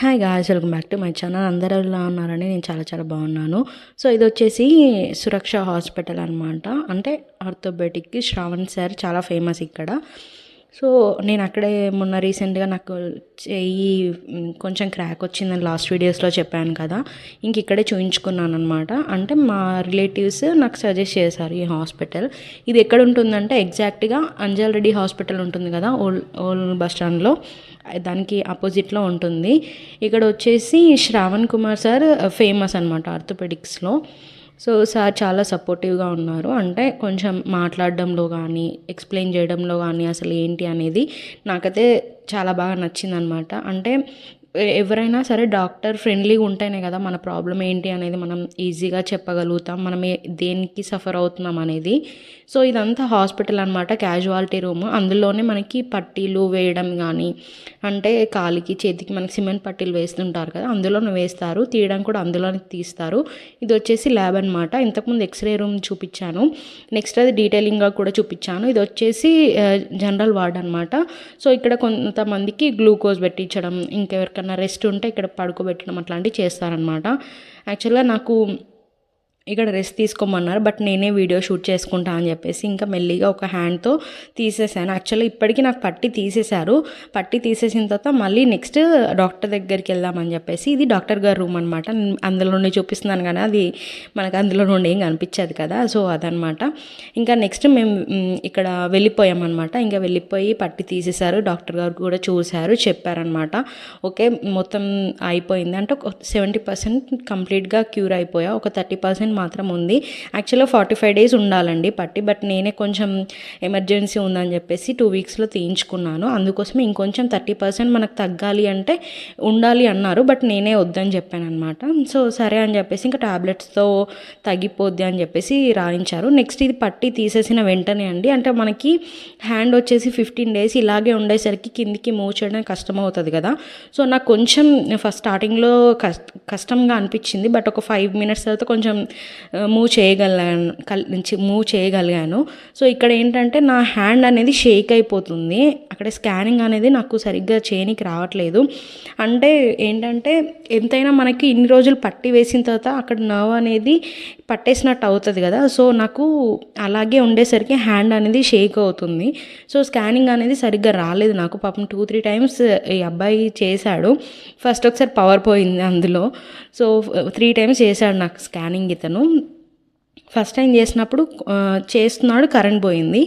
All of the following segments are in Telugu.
Hi guys welcome back to my channel అందరూ ఎలా ఉన్నారని నేను చాలా చాలా బాగున్నాను. సో ఇది వచ్చేసి సురక్ష హాస్పిటల్ అనమాట అంటే ఆర్థోబెటిక్కి శ్రావణ్ సార్ చాలా ఫేమస్ ఇక్కడ. సో నేను అక్కడే మొన్న రీసెంట్గా నాకు చెయ్యి కొంచెం క్రాక్ వచ్చిందని లాస్ట్ వీడియోస్లో చెప్పాను కదా ఇంక ఇక్కడే చూయించుకున్నాను అనమాట అంటే మా రిలేటివ్స్ నాకు సజెస్ట్ చేశారు ఈ హాస్పిటల్. ఇది ఎక్కడ ఉంటుందంటే ఎగ్జాక్ట్గా అంజల్ రెడ్డి హాస్పిటల్ ఉంటుంది కదా ఓల్డ్ ఓల్డ్ బస్ స్టాండ్లో. దానికి ఆపోజిట్లో ఉంటుంది. ఇక్కడ వచ్చేసి శ్రావణ్ కుమార్ సార్ ఫేమస్ అనమాట ఆర్థోపెడిక్స్లో. సో సార్ చాలా సపోర్టివ్గా ఉన్నారు. అంటే కొంచెం మాట్లాడడంలో కానీ ఎక్స్ప్లెయిన్ చేయడంలో కానీ అసలు ఏంటి అనేది నాకైతే చాలా బాగా నచ్చిందనమాట అంటే ఎవరైనా సరే డాక్టర్ ఫ్రెండ్లీగా ఉంటేనే కదా మన ప్రాబ్లం ఏంటి అనేది మనం ఈజీగా చెప్పగలుగుతాం. మనం దేనికి సఫర్ అవుతున్నాం అనేది. సో ఇదంతా హాస్పిటల్ అనమాట క్యాజువాలిటీ రూమ్. అందులోనే మనకి పట్టీలు వేయడం కానీ అంటే కాలికి చేతికి మనకి సిమెంట్ పట్టీలు వేస్తుంటారు కదా అందులోనే వేస్తారు. తీయడం కూడా అందులోనే తీస్తారు. ఇది వచ్చేసి ల్యాబ్ అనమాట ఇంతకుముందు ఎక్స్రే రూమ్ చూపించాను. నెక్స్ట్ అది డీటెయిలింగ్గా కూడా చూపించాను. ఇది వచ్చేసి జనరల్ వార్డ్ అనమాట సో ఇక్కడ కొంతమందికి గ్లూకోజ్ పెట్టించడం ఇంకెవరికైనా రెస్ట్ ఉంటే ఇక్కడ పడుకోబెట్టడం అట్లాంటివి చేస్తారనమాట యాక్చువల్గా నాకు ఇక్కడ రెస్ట్ తీసుకోమన్నారు బట్ నేనే వీడియో షూట్ చేసుకుంటా అని చెప్పేసి ఇంకా మెల్లిగా ఒక హ్యాండ్తో తీసేసాను. యాక్చువల్లీ ఇప్పటికీ నాకు పట్టి తీసేశారు. పట్టి తీసేసిన తర్వాత మళ్ళీ నెక్స్ట్ డాక్టర్ దగ్గరికి వెళ్దామని చెప్పేసి ఇది డాక్టర్ గారి రూమ్ అనమాట అందులో నుండి చూపిస్తున్నాను కానీ అది మనకు అందులో నుండి ఏం కనిపించదు కదా సో అదనమాట ఇంకా నెక్స్ట్ మేము ఇక్కడ వెళ్ళిపోయామన్నమాట. ఇంకా వెళ్ళిపోయి పట్టి తీసేశారు డాక్టర్ గారు కూడా చూశారు చెప్పారనమాట ఓకే మొత్తం అయిపోయింది. అంటే ఒక సెవెంటీ పర్సెంట్ కంప్లీట్గా క్యూర్ అయిపోయా. ఒక థర్టీ పర్సెంట్ మాత్రం ఉంది. యాక్చువల్గా ఫార్టీ ఫైవ్ డేస్ ఉండాలండి పట్టి బట్ నేనే కొంచెం ఎమర్జెన్సీ ఉందని చెప్పేసి టూ వీక్స్లో తీయించుకున్నాను. అందుకోసమే ఇంకొంచెం థర్టీ పర్సెంట్ మనకు తగ్గాలి అంటే ఉండాలి అన్నారు బట్ నేనే వద్దని చెప్పాను అనమాట సో సరే అని చెప్పేసి ఇంకా టాబ్లెట్స్తో తగ్గిపోద్ది అని చెప్పేసి రాయించారు. నెక్స్ట్ ఇది పట్టి తీసేసిన వెంటనే అండి. అంటే మనకి హ్యాండ్ వచ్చేసి ఫిఫ్టీన్ డేస్ ఇలాగే ఉండేసరికి కిందికి మూవ్ చేయడం కష్టం అవుతుంది కదా. సో నాకు కొంచెం ఫస్ట్ స్టార్టింగ్లో కష్ట కష్టంగా అనిపించింది బట్ ఒక ఫైవ్ మినిట్స్ తర్వాత కొంచెం మూవ్ చేయగలిగాను కల్ మూవ్ చేయగలిగాను. సో ఇక్కడ ఏంటంటే నా హ్యాండ్ అనేది షేక్ అయిపోతుంది. అక్కడ స్కానింగ్ అనేది నాకు సరిగ్గా చేయనికి రావట్లేదు. అంటే ఏంటంటే ఎంతైనా మనకి ఇన్ని రోజులు పట్టి వేసిన తర్వాత అక్కడ నర్వ్ అనేది పట్టేసినట్టు అవుతుంది కదా. సో నాకు అలాగే ఉండేసరికి హ్యాండ్ అనేది షేక్ అవుతుంది. సో స్కానింగ్ అనేది సరిగ్గా రాలేదు నాకు. పాపం టూ త్రీ టైమ్స్ ఈ అబ్బాయి చేశాడు. ఫస్ట్ ఒకసారి పవర్ పోయింది అందులో. సో త్రీ టైమ్స్ చేశాడు నాకు స్కానింగ్ ఇతను. ఫస్ట్ టైం చేసినప్పుడు చేస్తున్నాడు కరెంట్ పోయింది.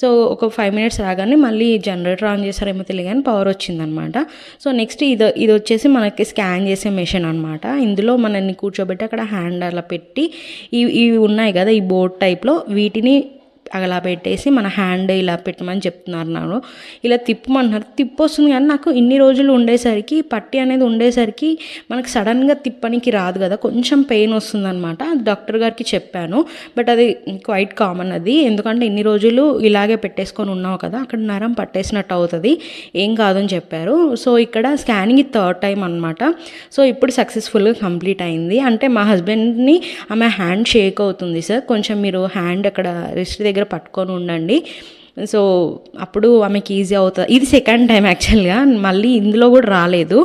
సో ఒక ఫైవ్ మినిట్స్ రాగానే మళ్ళీ జనరేటర్ ఆన్ చేశారేమో తెలియగానే పవర్ వచ్చిందనమాట. సో నెక్స్ట్ ఇది ఇది వచ్చేసి మనకి స్కాన్ చేసే మెషిన్ అనమాట. ఇందులో మనల్ని కూర్చోబెట్టి అక్కడ హ్యాండ్ అలా పెట్టి ఇవి ఇవి ఉన్నాయి కదా ఈ బోర్డ్ టైప్లో వీటిని అలా పెట్టేసి మన హ్యాండ్ ఇలా పెట్టమని చెప్తున్నారు నాకు ఇలా తిప్పమంటున్నారు తిప్పి వస్తుంది కానీ నాకు ఇన్ని రోజులు ఉండేసరికి పట్టి అనేది ఉండేసరికి మనకు సడన్గా తిప్పనికి రాదు కదా. కొంచెం పెయిన్ వస్తుంది అనమాట డాక్టర్ గారికి చెప్పాను. బట్ అది క్వైట్ కామన్ అది. ఎందుకంటే ఇన్ని రోజులు ఇలాగే పెట్టేసుకొని ఉన్నావు కదా. అక్కడ నరం పట్టేసినట్టు అవుతుంది. ఏం కాదని చెప్పారు. సో ఇక్కడ స్కానింగ్ థర్డ్ టైం అనమాట సో ఇప్పుడు సక్సెస్ఫుల్గా కంప్లీట్ అయింది. అంటే మా హస్బెండ్ని ఆమె హ్యాండ్ షేక్ అవుతుంది సార్ కొంచెం మీరు హ్యాండ్ అక్కడ రిస్ట్ దగ్గర పట్టుకొని ఉండండి. సో అప్పుడు ఆమెకి ఈజీ అవుతుంది ఇది సెకండ్ టైం యాక్చువల్గా మళ్ళీ ఇందులో కూడా రాలేదు.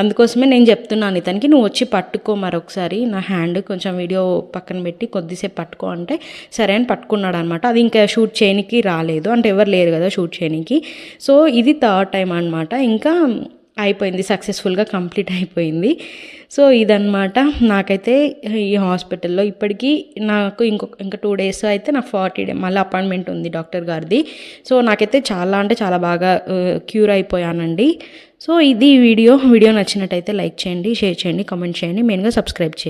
అందుకోసమే నేను చెప్తున్నాను ఇతనికి నువ్వు వచ్చి పట్టుకో మరొకసారి నా హ్యాండ్ కొంచెం వీడియో పక్కన పెట్టి కొద్దిసేపు పట్టుకో అంటే సరే అని పట్టుకున్నాడు అనమాట అది ఇంకా షూట్ చేయనికి రాలేదు. అంటే ఎవరు లేరు కదా షూట్ చేయనికి సో ఇది థర్డ్ టైం అనమాట ఇంకా అయిపోయింది సక్సెస్ఫుల్గా కంప్లీట్ అయిపోయింది. సో ఇదనమాట నాకైతే ఈ హాస్పిటల్లో ఇప్పటికీ నాకు ఇంకొక ఇంకా టూ డేస్ అయితే నాకు ఫార్టీ డే మళ్ళీ అపాయింట్మెంట్ ఉంది డాక్టర్ గారిది. సో నాకైతే చాలా అంటే చాలా బాగా క్యూర్ అయిపోయానండి. సో ఇది వీడియో. వీడియో నచ్చినట్టయితే లైక్ చేయండి షేర్ చేయండి కామెంట్ చేయండి. మెయిన్గా సబ్స్క్రైబ్ చేయండి.